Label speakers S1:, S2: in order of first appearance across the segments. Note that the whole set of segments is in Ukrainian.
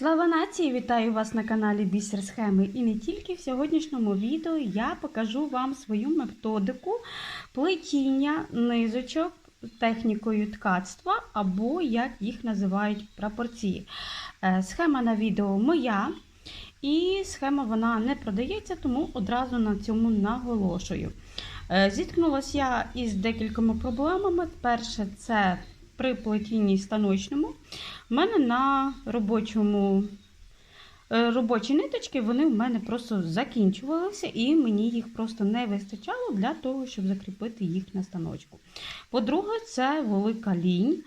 S1: Слава нації! Вітаю вас на каналі Бісер Схеми. І не тільки в сьогоднішньому відео я покажу вам свою методику плетіння низочок технікою ткацтва, або як їх називають прапорці. Е, Схема на відео моя. І схема вона не продається, тому одразу на цьому наголошую. Е, Зіткнулася я із декількома проблемами. Перше, це при плетінні станочному. У мене на робочому е, робочі ниточки вони в мене просто закінчувалися, і мені їх просто не вистачало для того, щоб закріпити їх на станочку. По-друге, це велика лінь.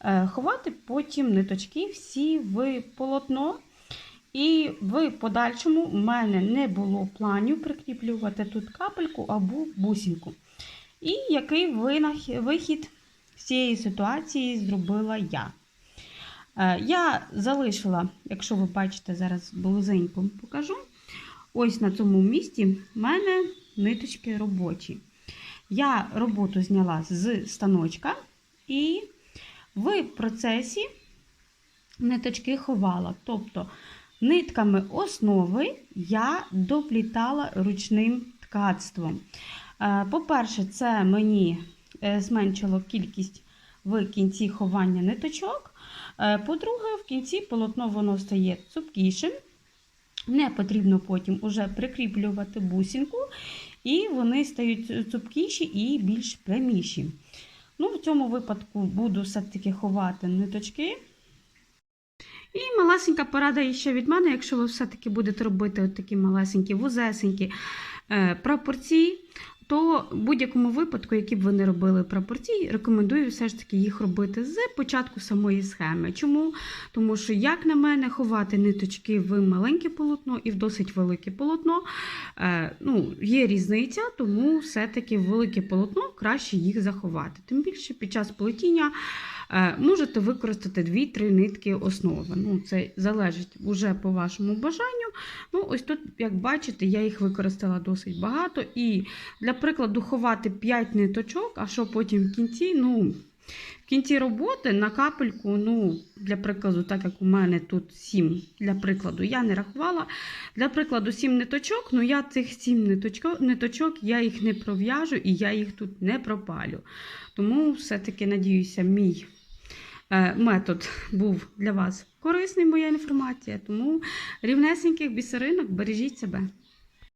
S1: Е, Ховати потім ниточки всі в полотно. І в подальшому в мене не було планів прикріплювати тут капельку або бусинку. І який винах- вихід з цієї ситуації зробила я. Е, Я залишила, якщо ви бачите, зараз близенько покажу. Ось на цьому місці в мене ниточки робочі. Я роботу зняла з станочка і в процесі ниточки ховала. Тобто нитками основи я доплітала ручним ткацтвом. Е, По-перше, це мені зменшило кількість в кінці ховання ниточок. Е, По-друге, в кінці полотно воно стає цупкішим. Не потрібно потім уже прикріплювати бусинку, і вони стають цупкіші і більш пряміші. Ну, в цьому випадку буду все-таки ховати ниточки. І малесенька порада ще від мене, якщо ви все-таки будете робити от такі малесенькі, вузесенькі е, прапорці, то в будь-якому випадку, які б ви не робили прапорці, рекомендую все ж таки їх робити з початку самої схеми. Чому? Тому що, як на мене, ховати ниточки в маленьке полотно і в досить велике полотно, е, ну, є різниця, тому все-таки в велике полотно краще їх заховати. Тим більше під час плетіння. Е, Можете використати 2-3 нитки основи. Ну, Це залежить вже по вашому бажанню. Ну, Ось тут, як бачите, я їх використала досить багато. І для прикладу, ховати 5 ниточок, а що потім в кінці, ну, в кінці роботи на капельку, ну, для прикладу, так як у мене тут 7, для прикладу, я не рахувала. Для прикладу, 7 ниточок, ну я цих 7 ниточок, ниточок я їх не пров'яжу і я їх тут не пропалю. Тому все-таки, надіюся, мій метод був для вас корисний, моя інформація. Тому рівнесеньких бісеринок бережіть себе.